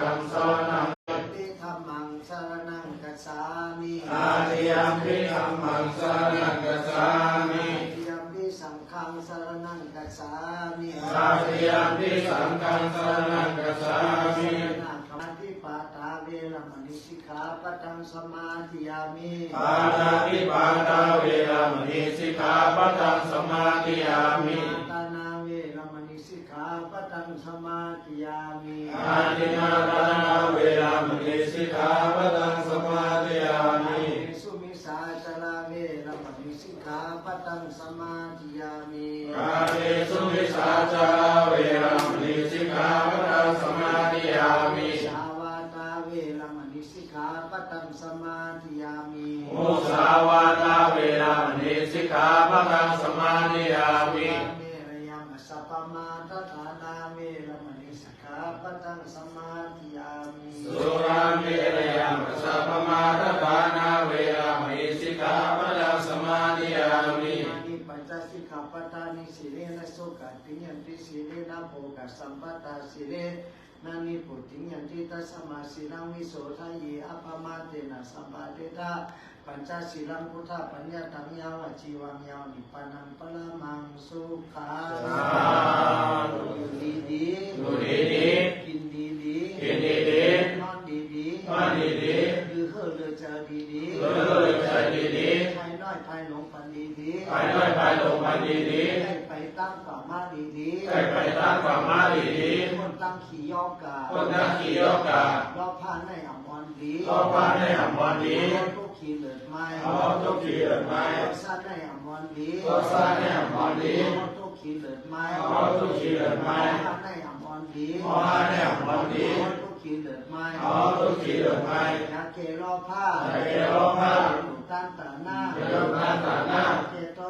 ตังสรณังติธรรมังสรณังกัจฉามิอาติยมปิธัมมังสรณังกัจฉามิติยมปิสังฆังสรณังกัจฉามิตาติยมปิสังฆังสรณังกัจฉามินาทิปาตาเวรมณีสิกขาปะทังสมาธิยามิปานาติปาตาเวรมณีสิกขาปะทังสมาธิยามิ ยามสัพพมาทฐานาเว นานิปัญจสิกขาปทานิสิเลนะโสกติยันติตาสมาสิลังวิโสทายอัปมาเตนะสัมปะเตตาปัญจสิลังพุทธปัญญาตังยาวจีวังยาวนิพพานังปละมังสุขังอยู่ดีดีอยู่ดีกินดีดีกินดีดีนอนดีดีนอนดีดียือเฮ่อเลือเจอดีดีเลื่อยใจดีดีภายน้อยภายหลงปันดีดีภายน้อยภายหลงมาดีดี ให้ไปตั้งฝ่ามาดีดีให้ไปตั้งความมาดีดีคนตั้งขี่ยอกาคนนักขี่ยกกาเราพานในอ่ำวันดีก็พานในอ่ำวันดีรถทุกขี่เหลือดไม้เอาทุกขี่เหลือดไม้รถสั้นในอ่ำวันดีก็สร้างในอ่ำวันดีรถทุกขี่เหลือดไม้เอาทุกขี่เหลือดไม้พานในอ่ำวันดีขอให้ในอ่ำวันดีรถทุกขี่เหลือดไม้เอาทุกขี่เหลือดไม้ยาเกลอผ้าอยากเกลอผ้าหนุต้านตาหน้าเกลอผ้าตาหน้า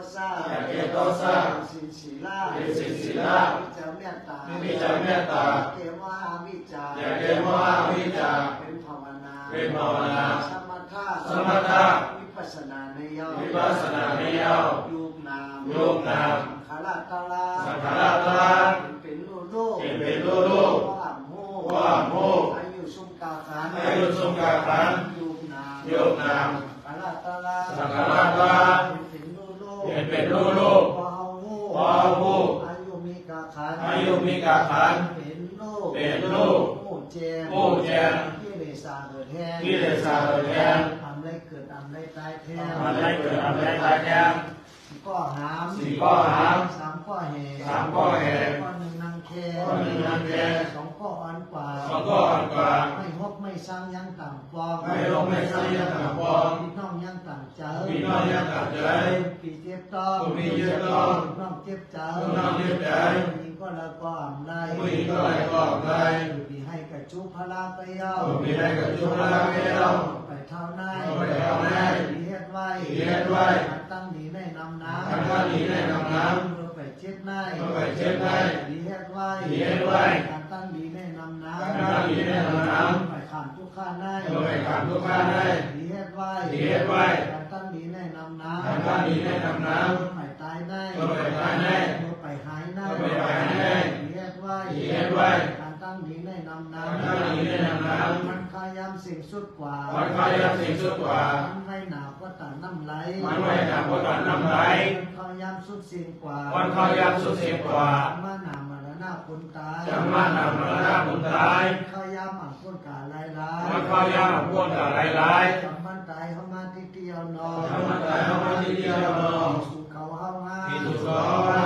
เกโตซ่าอยากเกโตซ่าสินศีลาสินศีลามิจเมตตามิจเมตตาเกวามิจาอยากเกมว่าวิจาเป็นภาวนาเป็นภาวนาสมถะสมถะวิปัสสนาในยอวิปัสสนาไม่ยาวยูปนามรูปนามสังขารตาลาสังขารตาลาเป็นลูกโลกเป็นเป็นลูกโลกว่ามโหว่ามโหอายุสุมกาขันอายุสุมกาขันยูปนามยูปนามสังขารตาลาสังขารตาลา เป็นลูกโลกเป็นเป็นลูกโลกว่ามโหว่ามโหอายุมีกาขันอายุมีกาขันเป็นโลกเป็นโลกโอ้แจมโอ้แจมกิเลสาเกิดแห้งกิเลสาเกิดแห้งทำได้เกิดทำได้ตายแท้มันได้เกิดทำได้ตายแท้สี่ข้อหามสี่ข้อหามสามข้อแห่สามข้อแห่ข้อหนึ่งนางแคข้อหนึ่งนางแคสองข้ออ่อนกว่าสองข้ออ่อนกว่าไม่ ฮกไม่ซ้ำยังต่ำฟองไม่ลงไม่ซ้ำยังต่ำฟองพี่น้องยังต่ำใจพี่น้องยังต่ำใจพี่เจ็บต้องพี่เจ็บต้องพี่น้องเจ็บใจพี่น้องเจ็บใจผู้หญิงก็ละก็อ่ำไรผู้หญิงก็ละก็อ่ำไรพี่ให้กระจุพลาไปเย้าพี่ให้กระจุพลาไปเย้าไปเท่าไหนไปเท่าไหนพี่เฮ็ดไว้พี่เฮ็ดไว้ตั้งดีในนำน้ำตั้งดีในนำน้ำเราไปเช็ดในเราไปเช็ดในพี่เฮ็ดไว้พี่เฮ็ดไว้การตั้งดีในนำน้ำการตั้งดีในนำน้ำไปขามทุกข้าในเราไปขามทุกข้าในพี่เฮ็ดไว้พี่เฮ็ดไว้การตั้งดีในนำน้ำการตั้งดีในนำน้ำไปตายในเราไปตายในเราไปหายในเราไปหายในพี่เฮ็ดไว้พี่เฮ็ดไว้การตั้งดีในนำน้การตั้งดีในนำน้ำำมันขายามสิ่งสุดกว่าวันพายามสิ่งสุดกว่ามันไม่หนาวก็ตาน้ำไหลมันไม่หนาวก็ตาน้ำไหลมันขายามสุดสิ่งกว่าวันพายามสุดเสียกว่ามาหนามรณะคนตายจะมานำมาหน้าคนตายายลายมันพายามพวกกับหลายจำมันตายเข้ามาที่เดียวนอจำมันตายเข้ามาที่เดียวนอสู่เขาเฮาฮาที่สู่เขาเฮาฮา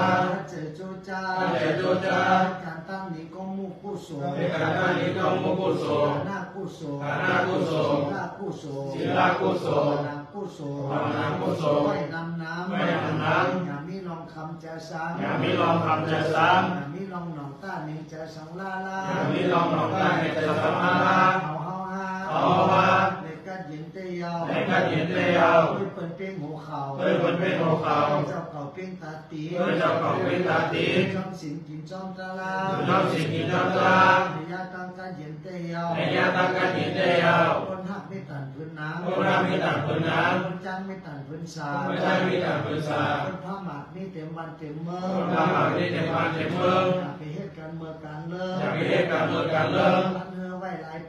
เจอโจจ้าเจอโจจ้าการตั้งนี้ก็มุกุศลในการตั้งนี้ก็มุกุศลหน้ากุศลหน้ากุศลศีลากุศลศีลากุศลนางกุศลภาวนากุศลไม่นำน้ำไม่นำน้ำอย่ามีลองคำจะสังอย่ามีลองคำจะซ้อย่ามีลองหนองต้านี้จะสังลาลาำอย่ามีลองหนองได้ในจะสมาลาเอา เฮาฮาเอาฮาในกัดยินเตยาวในการเห็นได้ยาวเพื่อเปิดเป้งหัวเข่าเพื่อคนเป็นหัวเขาเจ้าเก่าเป้งตาตีเพื่อเจ้าของเป็นตาตีจ้องสินกินจ้องตาลาน้องสิ่งที่น้ำตาในยาตังกัดยินเตยาวในยาตั้งการเห็นได้ยาวคนหักไม่ตันพื้นน้ำคนรักไม่ต่างคนน้คนจ้างไม่ตันพื้นสาำไม่ใช่ไม่ต่างคนสาคนพระหมากนี่เต็มวันเต็มเมื่อคนทำหลักได้เต็มบ้านเต็มเมืองอยากไปเหตุการเมืองการเลิกอยากไปเห็นการเมืองการเลิก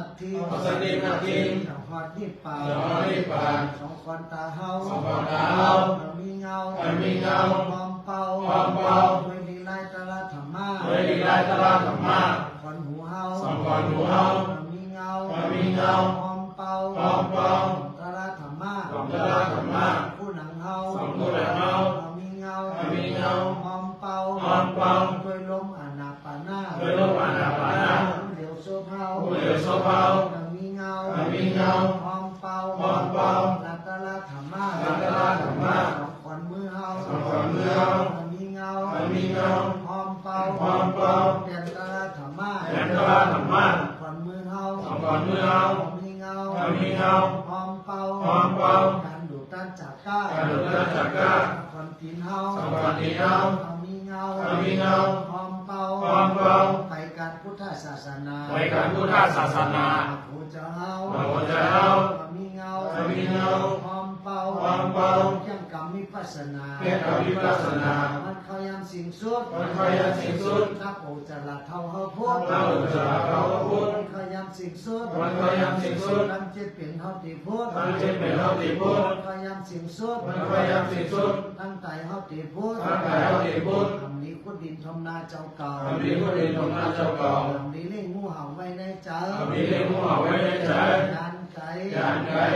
มัดทีสติมัดทีสองคอนที่ปากสองคอนที่ปากสองคอนตาเฮาสองคอนตาเฮามันมีเงามันมีเงาความเป่าความเป่าด้วยดีไลตะละธรรมะด้วยดีไลตะละธรรมะคอนหูเฮาสองคอนหูเฮามันมีเงามันมีเงาความเป่า ทธถ้าโอจะละเท่าเฮาพุทธมันเขายำสิ่งสุดมันเขายำสิ่งสุดทำจิตเปลี่ยนเฮาติพุทธทำจิตเปลี่ยนเฮาติพุทธมันเขายำสิ่งสุดมันเขายำสิ่งสุดตั้งใจเฮาติพุทธตั้งใจเฮาติพุทธทำนี้คุดดินทำนาเจ้าเก่าทำนี้คุดดินทำนาเจ้าเก่าทำนี้เล่งงูเห่าไว้ในใจทำนี้เล่งงูเห่าไว้ในใจยานไก่ยานไก่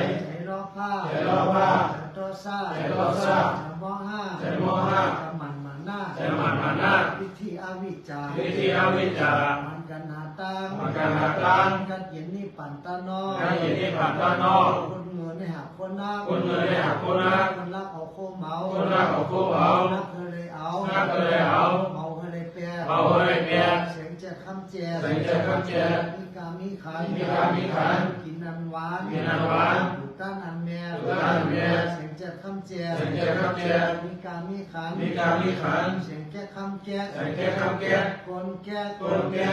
ใจรอผ้าใจรอผ้าใจตอซ่าใจตอซ่าใจมอห้าใจมอห้าใจมันมันหน้าใจมันมันหน้าวิธีอาวิจารวิธีอวิชชามันกันหาตังมันกันหาตังกันเย็นนี่ปั่นตานอกการเห็นที่ผ่านด้านนอกคนเงินให้หักคนนักคนเงินให้หักคนนักคนรักเอาโคเหมาคนรักเอาโคเหมานักเคยเลยเอานักเคยเลยเอาเมาเคยเลยแปรเมาเคยเลยแปรเสียงจะคำแจเสียงจะคำแจมีกามีขันมีกามีขันกินนันหวานกินอันหวาน อยู่ต้านอันแม่อยู่ต้านอันแม่เสียงจะคำแจเสียงจะคำแจมีกามีขันมีกามีขันเสียงแก้คำแก้เสียงแก้คำแก้กนแก้กนแก้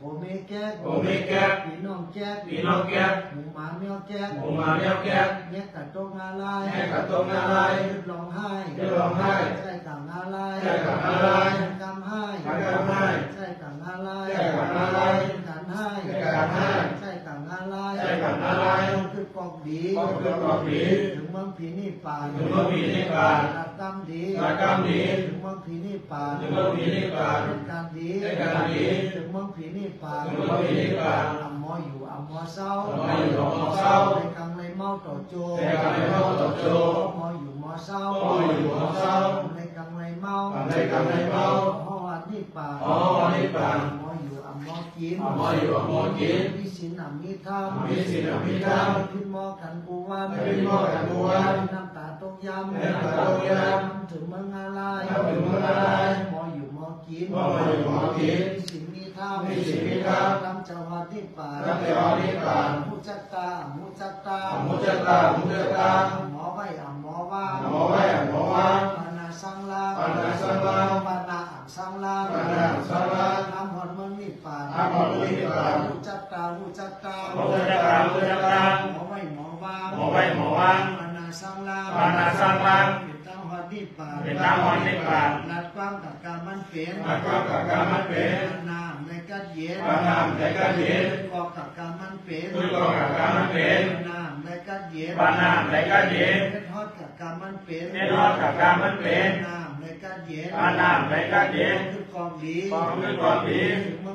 โอเมแก้โอเมแก้ปีน้องแก้พี่น้องแก้หมูหมาแมวแก้หมูหมาแมวแก้แม่กัดตรงอะไรแม่กัดตรงอะไรร้องไห้เรียกร้องไห้ใช่กังอะไรใช่กังอะไรกำให้ใช่กังให้ใช่กังอะไรใช่กังอะไรกันให้ใช่กังให้ ใช่กังอะไร ใช่กังอะไร คือกอกดีก็คือกอกดีถึงเมืองผีนี่ป่าถึงเมืองผีนิพพานรักกรรมดีรักกรรมดีถึงเมืองผีนี่ป่าถึงเมืองผีนิพพานเป็นการดีเป็นการดีถึงเมืองผีนี่ป่าถึงเมืองผีนิพพาอัมมออยู่อัมมอเศร้าอัมมออยู่อัมมอเศร้าในกำเลยเมาต่อโจในกำเลยเมาต่อโจมออยู่มอเศร้าหม้ออยู่มอเศร้าในกำเลยเมาในกำเลยเมาหอวัดนี่ป่านหอวัดนี่ป่าอัมมออยู่อัมมอ กินอัมมออยู่อัมมอกินมีศีลอัมมีธรรมมีศีลอัมมีธรรมพิมพ์หมอกันกูวันพิมพ์หม้อกันกูวันน้ำตาต้มยำน้ำตาต้มยำถึงเมืองอะไรถึงเมืองอะไรหมออยู่หมอกินหม้ออยู่หม้อกินมีศีลมีธรรมมีศีลมีธรรมตามเจ้าวัดที่ป่าตามเจ้าวัดที่ป่ามุจัตตามุจัตตามุจัตตามุจัตตาหมอไว้อะหมอว่าหมอไว้อะหมอว่าปานาสังลาปานาสังลาปานาอ่างสังลาปานาอ่างสังลา นิพพานน้ำหอดเมืองนิพพานมุจัตตามุจัตตามุจัตตามุจัตตาหมอไว้หมอว่าหมอไว้หมอว่าปานาสังลาปานาสังลาเป็นตามหอดนิพพานเป็นตามหอดนิพพานนัดความกับการมันเป็นนัดความกับการมันเป็นปาน้ำในกัดเย็นปาน้ำในกัดเย็นกอกกับการมันเป็นมือกองกับการมันเป็นปาน้ำในกัดเย็นปาน้ำในกัดเย็นเพชรทอดกับการมันเป็นเพชรทอดกับการมันเป็นน้ำในกัดเย็นปาน้ำในกัดเย็นคือกองดีกองคือกองดีถึงเมือง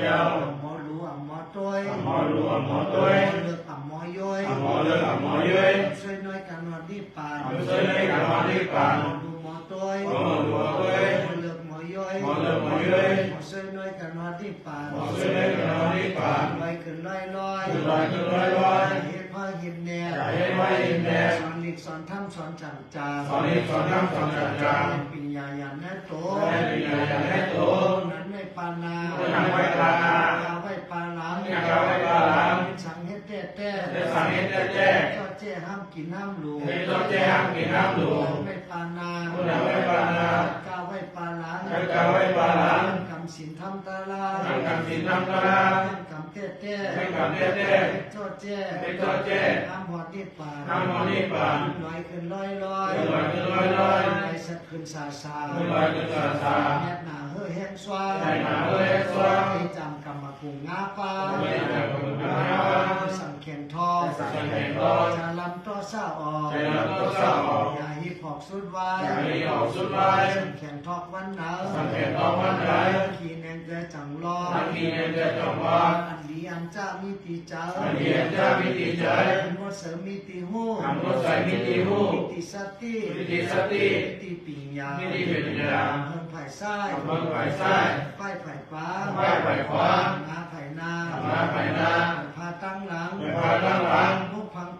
ดียวหมอรู้อะหมอต้อยหมอรู้อะหมอต้อยเลือกอะหมอย้อยหมอเลือกอะหมอเย้ยช่วยน้อยกันวันที่ป่านช่วยในการวันที่ป่านดูหมอต้อยหมอรู้อะต้อยหมอเลือกห นวันที่ป่านหมอช่วยในการวันที่ป่านลอยขึ้นลอยลอยขึ้นลอยขึ้นลอยลอยเฮ็ดพ่อเฮ็ดแน่อย่าให้ไว้เห็นแน่สอนหลีกสอนทำสอนจังจาสอนนี้สอนน้ำสอนจัดจานปัญญาอย่างแน่โตให้ปัญญาอย่างแน่โตนั้นไม่ปานานั้นไม่ปานาอย่าไว้ปาหลังอย่าไว้ปาหลังสั่งเฮ็ดแต่แต่ได้สั่งเฮ็ดแต่แต่ก็เจ้ห้ามกินห้ามหลูให้ตัวแจ้งกินน้ำหลวงไม่ปานา ผู้ใดไม่ปานา กาไว้ปาหลัง ให้กาไว้ปาหลัง กำสินทำตาลา ทำกรรมศีลทำตาลากำแต่แต่ให้กรรมแต่แต่โทษเจ้ให้โทษแจ้ห้ามหอดนิดปานห้ามหอดนิพพานลอยขึ้นลอยลอยลอยขึ้นลอยลอยไปสัตว์ขึ้นสาสาขึ้นลอยขึ้นสาสาแนบหนาเฮ้อแห้งสวาแนบหนาเฮ้อแห้งสวาให้จำกรรมกุงงาปลาไม่จำกรรมกุงงาปลาสั่งแขนทอสั่งแขนทอจะลำต่อซาออกจะลำต่อซาออกอย่าหิบหอกสุดไว้อย่าหิบหอกสุดไว้สั่งแขนทอกวันหนาวสั่งแขนทอกวันหนาวขี่แนงเกลือจังรอทั้งที่เงินเดือนจงวาอันดีอันจ้ามีตีเจ้าอันดีอันจ้ามีตีใจอันวดเสริมมีตีหูอันวดใส่มีตีหู้มีตีสติมีตีสติมีตีปิญญามีตีปัญญาเพิ่มไผ่ไส้เพิ่มไผ่ไส้ไผ่ไผ่ฟ้าไผ่ไผ่ฟ้านาไผ่นานาไผ่นาพาตั้งหลังพาตั้งหลังพวกพั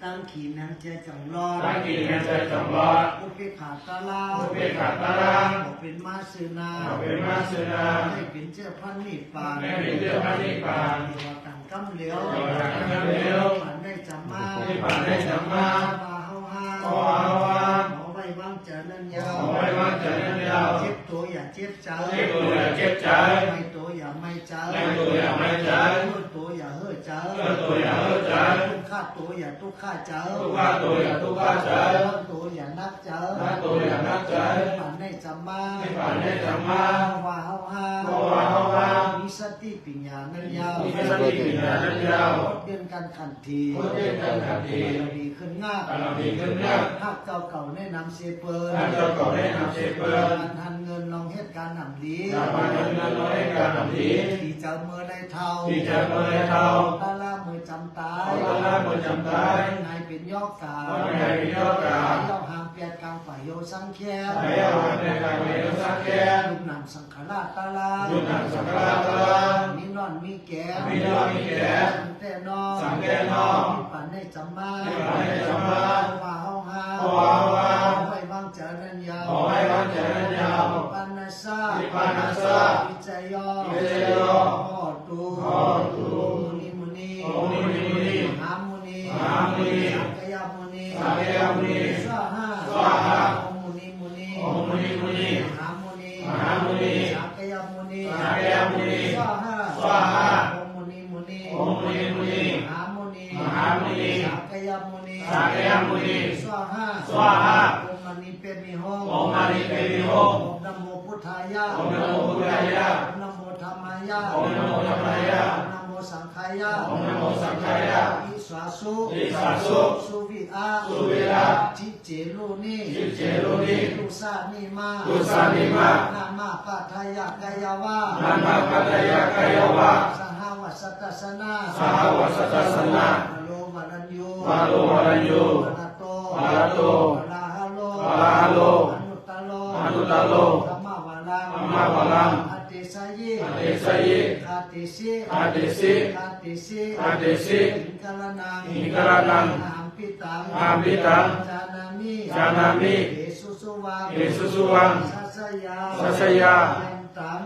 นย้ำพร้อมปัจจุบันย้ำพร้อมเห็นใจต้องเมนมือเห็นใจต้องแม่นมือดีจ้างตั้นพอดีจ้างตั้นพอสติหล่อเอาไว้สติหล่อเอาไว้แข่งทองปันไหนสั่งแขนทอกวันไหนตั้งขีนางเจจังรอดตั้งกี่เงินใจจงรอดอุปิขาดตาลาอุปิขาดตาลาบอกเป็นมาสืนาบอกเป็นมาสืนาให้เป็นเจ้าพันนิพพานให้เป็นเจ้าพันนิพพานเทวตังกำเหลียวเทวตังกำเหลียวผ่านได้จำมาที่ผ่านได้จำมาบาเฮาฮาขอเฮาฮาขอไว้วางเจริญยาขวอให้วางใจนั้นยาวเจ็บตัวอย่าเจ็บใจเจ็บตัวอย่าเจ็บใจไม่ตัวอย่าไม่ใจไม่ตัวอย่าไม่ใจเมื่อตัวอย่าเฮ้อใจเมื่อตัวอย่าเฮ้อใจทุกข้า ตัวอย่าทุกข้าใจทุกข้าตัวอย่าทุกข้าใจนักตัวอย่านักใจนักตัวอย่านักใจผ่านได้จำมาให้ผ่านได้จำมาว่าเฮาฮาขอว่าเฮาฮามีสติปัญญานั้นยาวมีสติปัญญานั้นยาวเดินกันขันทีพุทธเจ้าขันทีดีขึ้นง่ายบารมีขึ้นง่ายภาคเก่าเก่าๆแนะนำเสเปิลภาคเก่าๆแนะนำเสเปิลการทันเงินลองเหตุการณ์นำดีชาวบ้านนั้นนั้นน้อยการทำดีที่เจ้าเมื่อไรเท่าที่เจ้าเมื่อไรเท่าตาลามือจำ ตายตาลามือจำตายนายเป็นยอกกาว่านายเป็นยอกกาเจ้าหามเปียดกลางฝ่ายโยสังแคไปเอาหันในการเวรสักแก่ลูกนำสังขราตาลาลูกนำสังฆราชตาลามีนอนมีแก่มีนอนมีแก่สังแต่นอนสังแต่นอนมีปันให้จำมามีปันให้จำมาว่าเฮาฮาขอว่าเฮาฮาขอให้วางเจริญยาวขอให้วางเจริญยาวปานาซานิพพานาสาวิจัยยอวิจัยยอขอ กายาวะนานาคตยกายวะสหวัสตสนะสหวัสตสนะมโลมารัญยูมาโลมารัญยูมาโตมาโตมาฮาโลมาฮาโลอนุตตโลอนุตตโลธรรมวาลังธรรมวาลัง Adesaye. Adesaye. Adesi. Adesi. Adesi. Adesi. Ingkalanang. Ingkalanang. Ampitang. Ampitang. Janami. Janami. Yesusuwang. Yesusuwang. Sasaya. Sasaya.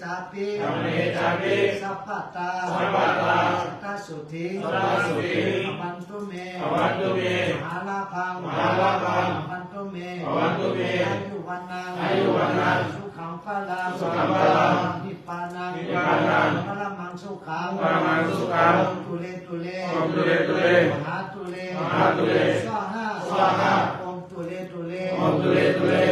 cabe. Cabe cabe. Sapata sapata saka sudhi saka sudhi avantume avantume mahalabham mahalabham avantume avantume ayuvanam ayuvanam sukham palam sukham palam nippanam nippanam paramang sukham paramang sukham tule tule om tule tule mahatule. Mahatule. Swaha. Swaha. Om tule tule om tule tule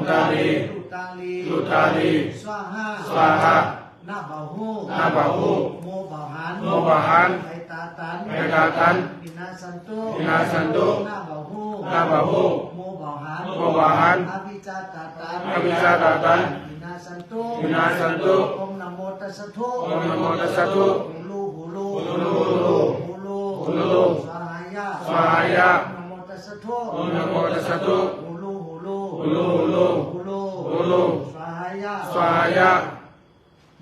Kutali Kutali Kutali Swaha. Swaha. Nabahu. Nabahu. Mubahan Mubahan Kaitatan. Kaitatan. Dinasantu Dinasantu Nabahu. Nabahu. Mubahan Mubahan Abicatatan Abicatatan Dinasantu Dinasantu Om Namo Tassatu, Om Namo Tassatu, Hulu Hulu. Hulu Hulu. Hulu. Hulu Swahaya. Swahaya. Namo Tassatu, Om Namo Tassatu, Hulu Hulu Hulu Hulu Swahaya. Swahaya.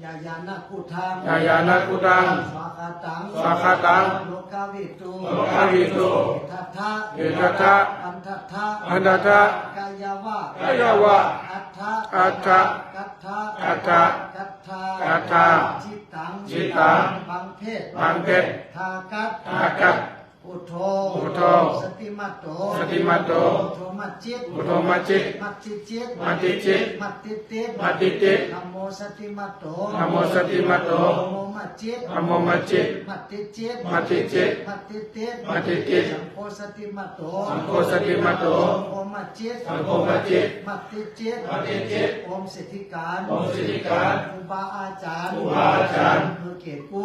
Yayana Kudang. Yayana Kudang. Swakatang. Swakatang. Lokawitu Lokawitu Itata Itata Antata Antata Kayawa. Kayawa. Atta Atta Katta Katta Katta Katta Jitang Jitang Bangpet Bangpet Thakat Thakat Udho. Udho. Setimado. Setimado. Udho macit. Udho macit. Macicit. Macicit. Macitit. Macitit. Namo setimado. Namo setimado. Namo macit. Namo macit. Macicit. Macicit. Macitit. Macitit. Sangko setimado. Sangko setimado. Namo macit. Namo macit. Macicit. Macicit. Om setikan. Om setikan. Uba acan. Uba acan. Nurkeku.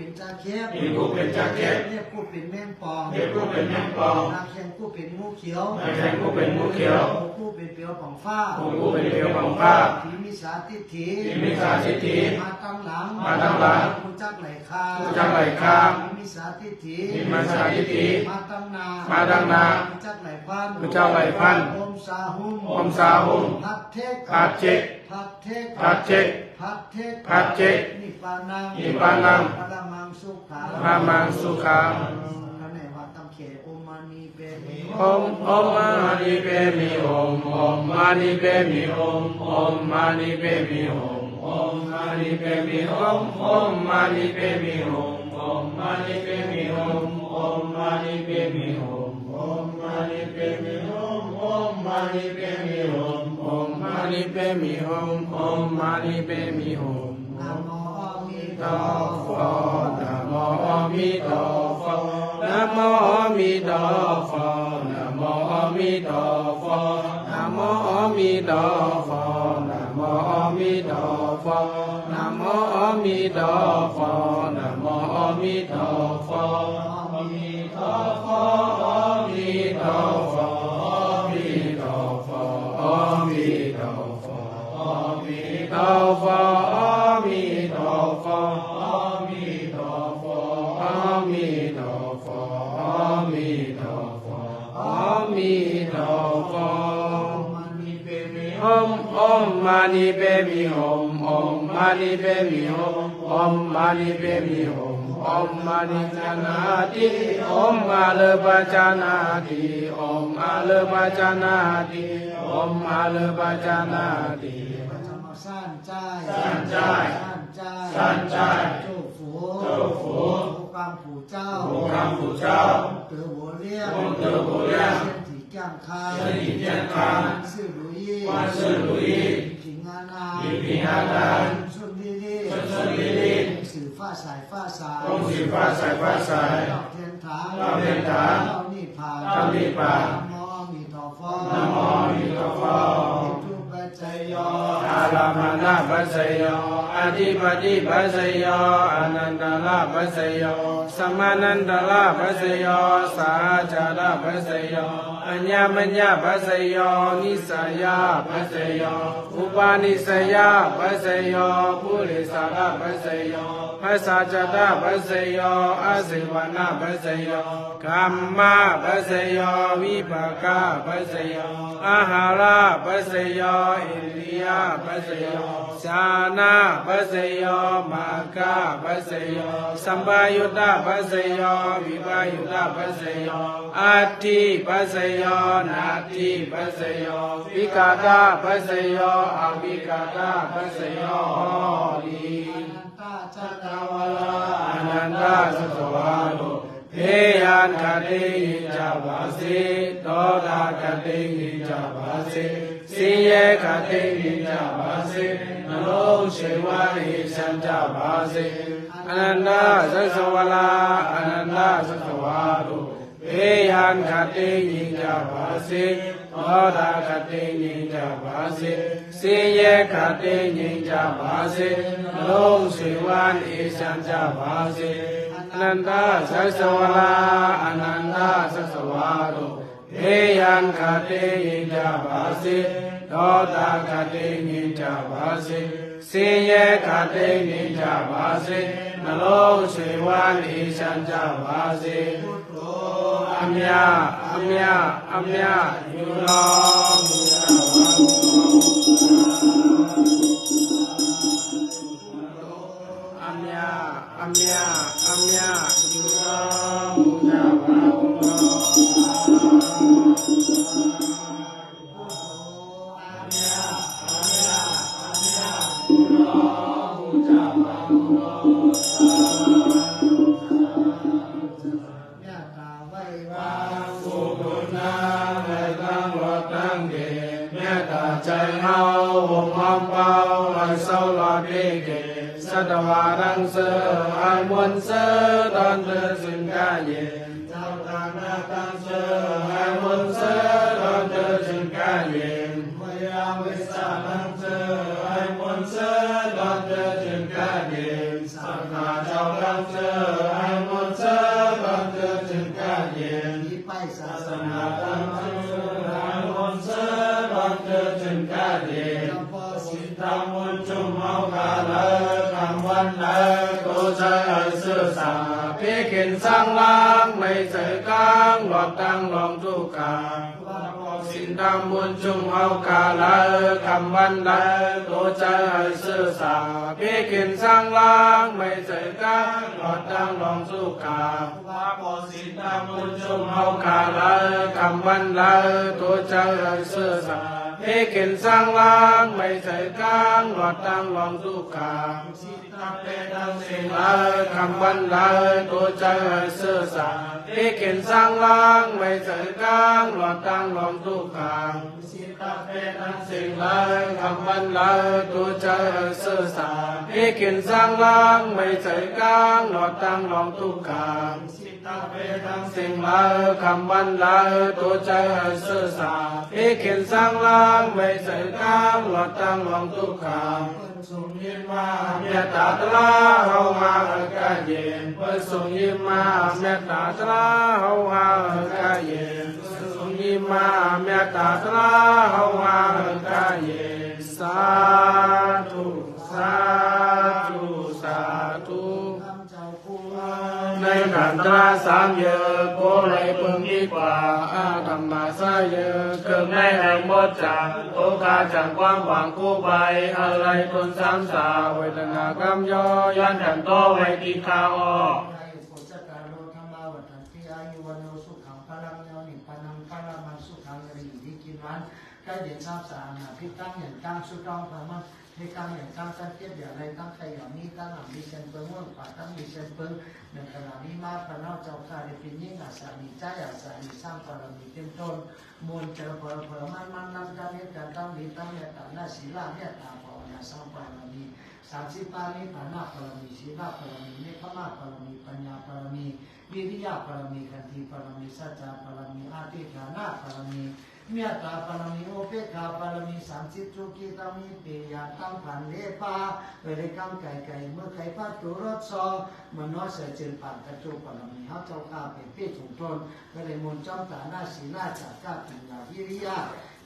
เป็นจาเคียบหินกูเป็นจาเคียบเรียกกูเป็นแม่งปองเรียกกูเป็นแม่งปองนางแข่งกูเป็นงูเขียวนางแข่งกูเป็นงูเขียวหูกูเป็นเปียวของฟ้าหูกูเป็นเปียวของฟ้าผีมิสาทิฏฐิผีมิจฉาทิฏฐิมาตั้งหลังมาตั้งหลังกูจักไหลคากูจักไหลข้ามผีมิสาทิฏฐิผีมิจฉาทิฏฐิมาตั้งนามาตั้งนากูจักไหลพันกูจักไหลพันอมสาหุมอมสาหุมพัดเทกพัดเจกพัดเทกพัดเจก พัดเทกพัดเจกนิพพานังนิพพานังปรมังสุขังพระมังสุขังข้างในวัดตำเขโอมานีเปมิโอมโอมมานิเปมิโอมโอมมานิเปมิโอมโอมมานิเปมิโอมโอมมานิเปมิโอมโอมมานิเปมิโอมโอมมานิเปมิโอมโอมมานิเปมิโอมโอมมานิเปมิโอมโอมมานิเปมิโอม โอมมานิเปมิโอมโอมมานิเปมิโอมนะโมอามิตโตฟอนะโมอะมิโตฟอนะโมอะมิโตฟอนะโมอะมิโ陀佛，阿弥陀佛，阿弥陀佛，阿弥陀佛，阿弥陀佛，阿弥陀佛。Om Om Mani Padme Hum Om Mani Padme Hum Om Mani Padme Hum Om Mani Janati Om Alaba Janati Om Alaba Janati Om Alaba Janati 善哉，善哉，祝福，祝福，佛光普照，佛光普照，德无量，功德无量，身体健康，身体健康，万事如意，万事如意，平安啊，平安安，顺顺利利，顺顺利利，恭喜发财发财，恭喜发财发财，到天堂，到天堂，到涅槃，到涅槃，南无阿弥陀佛，南无阿弥陀佛。 သမဏပစယော အဓိပတိပစ္စယောအနန္တလပစ္စယောသမနန္တလပစ္စယောသာဇာလပစ္စယောအညမညပစ္စယောနိစ္စယပစ္စယောဥပါနိစ္စယပစ္စယောပုရိသရပစ္စယောပစ္စဇတပစ္စယောအစေဝနပစ္စယောကမ္မပစ္စယောဝိပါကပစ္စယောအာဟာရပစ္စယောဣန္ဒိယပစ္စယောဇာနာပပစယောမာကပစယောသမ္ပါယုတ္တပစယောဝိပါယုတ္တပစယောအာတိပစယောနာတိပစယောဝိကာကပစယောအဝိကာကပစယောဟောတိတသတ္တဝါလာအနန္တသတ္တဝါလောေယံခတိကြပါစေသောတာခတိကြပါစေ စင်ရဲခသိမ့်နေကြပါစေနှလုံးရှိဝါရေချမ်းကြပါစေအနန္တသစ္စဝလာအနန္တသစ္စဝါတို့ဘေးရန်ခသိမ့်နေကြပါစေမောဒခတိငြိမ်ကြပါစေစေရခတိငြိမ်ကြပါစေနှလုံးဆွေဝါနေဆံကြပါစေအနန္တသစ္စဝလာအနန္တသစ္စဝါတို့ ဒေယံခတေယိကြပါစေသောတာခတေယိကြပါစေစင်ရဲခတေယိကြပါစေနှလုံးဆွေဝါနေချမ်းကြပါစေအမြအမြအမြယူတော်မူတာပါအမြအမြา กกาสินธามุนจุมเมากาเลคำวันเลโกใจเสื่อสาพิกินสร้างล้างไม่ใส่กลางหลอดตั้งลองทุกกาว่าโพสินตามุญชุมเฮาคาลาคำวันลาตัวใจเสื่อสา เฮเข็นสร้างล้างไม่ใส่กลางหลอดตั้งลองสุขาสิตาเปดังสิลาคำวันลาตัวใจเสื่อสาเฮเข็นสร้างล้างไม่ใส่กลางหลอดตั้งลองสุขาสิตาเปดังสิลาคำวันลาตัวใจเสื่อสาเฮเข็นสร้างล้างไม่ใส่กลางหลอดตั้งลองทุกขาสิตาเปทังสิ่งลาคำวันลาตัวใจเสื่อสาเอเข็นสร้างล้างไม่ใส่กลางหลอดตั้งลองทุกขามทรงย็นมาเมตตาตลาเฮาหาอกาเย็นเพื่อส่งยิ้มมาเมตตาตลาเฮาหาอกาเย็นเพื่อส่งยิ้มมาเมตตาตลาเฮาหาอากาเย็นสาธุสาธุ ขันตราสามเยอะโกไรปึงดีกว่าอาธรรมะสายเยอะเครื่องในแห่งหมดจังโอกาจังกว้างหวังกู้ใบอะไรทนสามสาเวทนากรรมย่อยันขันโตไว้ที่ข้าอ้ออายุโกจตาโลธรรมาวัฏันติอายุวันโนสุขังพลังโยนิพพานังพลังมันสุขังเรียกินวันใกล้เดือนสามสามนะพิตั้งอย่างตั้งสุดต้องพามัน ให้ตั้งอย่างตั้งสังเกตอย่างไรตั้งใครอย่างนี้ตั้งหลังมีเชนเปิ้งว่างป่าตั้งมีเชนเปิ้งในขณะนี้มาพระนอกเจ้าข้าได้เป็นยิ่งอาสามีใจอาสามีสร้างบารมีเป็นต้นมวลเจริญเผอเผอมันมันนำการเห็นการตั้งดีตั้งเนี่ยตามหน้าศีลาเนี่ยตามภาวนาสร้างบารมีสามสิบปานิฐานาปรมีศีลาปรมีเนคขมาปรมีปัญญาปรมีวิริยะปรมีขันติปรมีสัจจะปรมีอาติฐานาปรมี เมตตาปรมีโอเปกาปรมีสามสิบจุกิตามีเปียตั้งผันเลปาเวรกรรไก่ไก่เมื่อไก่พัดตุรสซอมันน้อยเสียเจนผ่านกระจุปรมีเฮาเจ้าข้าเป็นเปี้ยถุงตนเวรมนจ้อมตาหน้าศีลาจากก้าปัญญาวิริยะ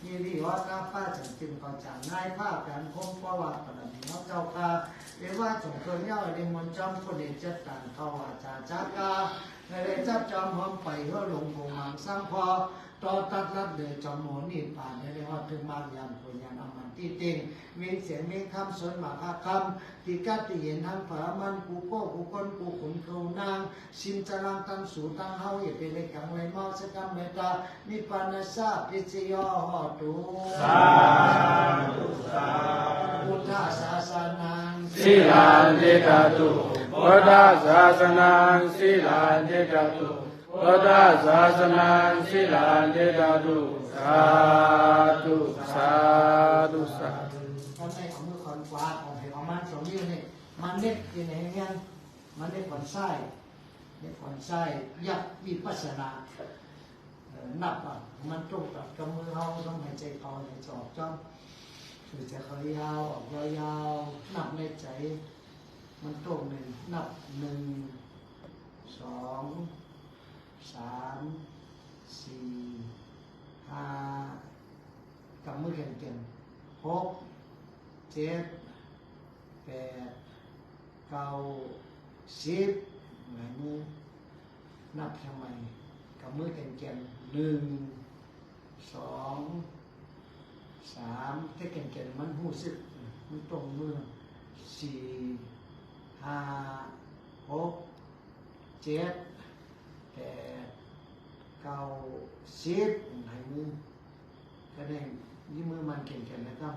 มีวิวัฒนาป้าจังจึงก่อจางง่ายภาพการพงประวัติปรมีน้องเจ้าค่ะเรียกว่าจงเคยย่อเรียนมนต์จอมคนเดชจัดการทวาจาจากาในเรื่องจับจอมหอมไปเพื่อลงคงมังสร้างพอ ต่อตัดรับเดชจอมหมอนี่ผ่านในเรียกว่าถึงมากยามปุญญาอมันที่ติงมีเสียงมีคำสนหมากอาคำที่กัดที่เห็นทั้งผามันกูโก้กูคนกูขุนเขานางสินจรังตั้งสูตั้งเฮาอย่าเป็นเลยกังเลยมอสกัมเมตานิพพานาสาปิจโยหอตุสาธุสาธุพุทธศาสนังสิลานิกาตุพุทธศาสนังสิลานิกาตุ พุทธศาสนังสิลานิกาตุสาธุสาธุสาธุตอนนี้เอามือขอนขวาของเหวมันสองนิ้วนี่มันเน็ตที่ไหนเงี้ยมันเน็ตขอนไส้เน็ตขอนไส้ยักวิปัสสนานับอะมันตรงกับกำมือเราต้องหายใจเขาหายใจออกจ้องคือจะเขายาวออกยาวๆนับในใจ มันตรงหนึ่งนับหนึ่งสอง สามสี่ห้ากำมือเก่งๆหกเจ็ดแปดเก้าสิบหลายมือนับทำไมกำมือเก่งๆหนึ่งสองสามถ้าเก่งๆมันหูสึกมันตรงมือสี่ห้าหกเจ็ด แปดเก้าสิบหลายมือก็ได้ยี่มือมันเก่งๆนะครับ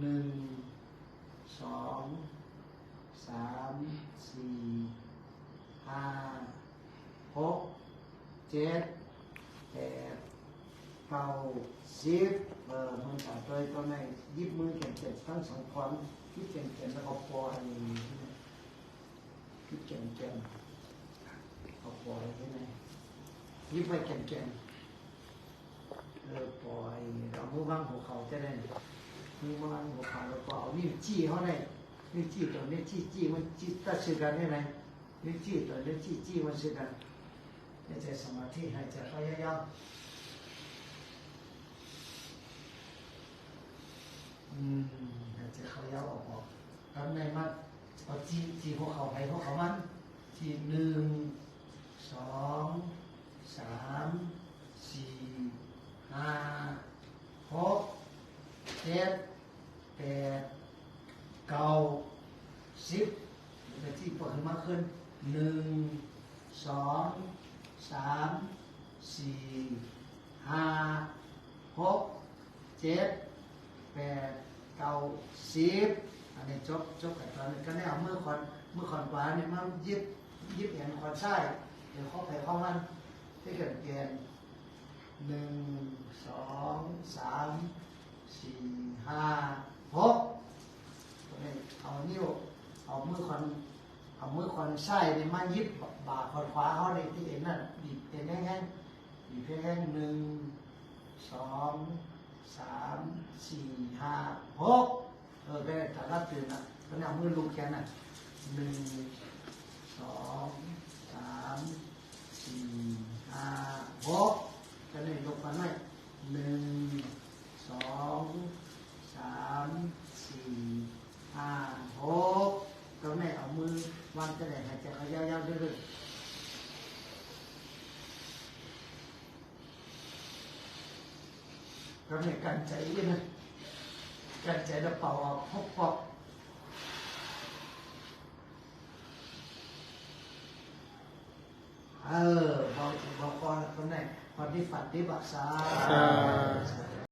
หนึ่งสองสามสี่ห้าหกเจ็ดแปดเก้าสิบเออมันตัดโดยตัวในยิบมือเก่งๆทั้งสองคนคิดเก่งๆแล้วก็ปล่อยคิดเก่งๆเอา ปล่อยที่ไหนยิบไปเก่งๆเออปล่อยเอามือวางหัวเขาจะได้มือวางหัวเขาแล้วก็เอานิ้วจี้เขาได้นิ้วจี้ตัวนี้จี้จี้มันจี้ตัดสื่อกันได้ไหมนิ้วจี้ตัวนี้จี้จี้มันสื่อกันหายใจสมาธิหายใจเข้ายาวๆอืมหายใจเข้ายาวออกออกทำในมัดเอาจี้จี้หัวเขาไปหัวเขามันจี้หนึ่ง สองสามสี่ห้าหกเจ็ดแปดเก้าสิบไปที่เปิดมากขึ้นหนึ่งสองสามสี่ห้าหกเจ็ดแปดเก้าสิบอันนี้จบจบกับตอนนี้ก็ได้เอามือคอนเมื่อคอนขวาเนี่ยมายิบยิบแขนคอนซ้าย ดี๋ยวเข้าไปเข้ามันที่เกิดแกนหนึ่งสองสามสี่ห้าหกตัวนี้เอานิ้วเอามือคอนเอามือคอนใส่ในมายิบบ่าคอนขวาเขาในที่เห็นนั่นบีบเป็นแห้งๆบีบแห้งๆหนึ่งสองสามสี่ห้าหกเออได้แต่ละตื่นอะก็เอามือลูกแขนน่ะหนึ่งสองามสี่ห้าหกจะได้ลบกันไหมหนึ่งสองสามสี่ห้าหกกรงไหนเอามือวางจะได้หายใจยาวๆด้วยอยๆเราเนี่การใจนะการใจเราเป่าออกพกปอก เออบอกบอกคนคนไหนคนที่ฝันที่บักษาสา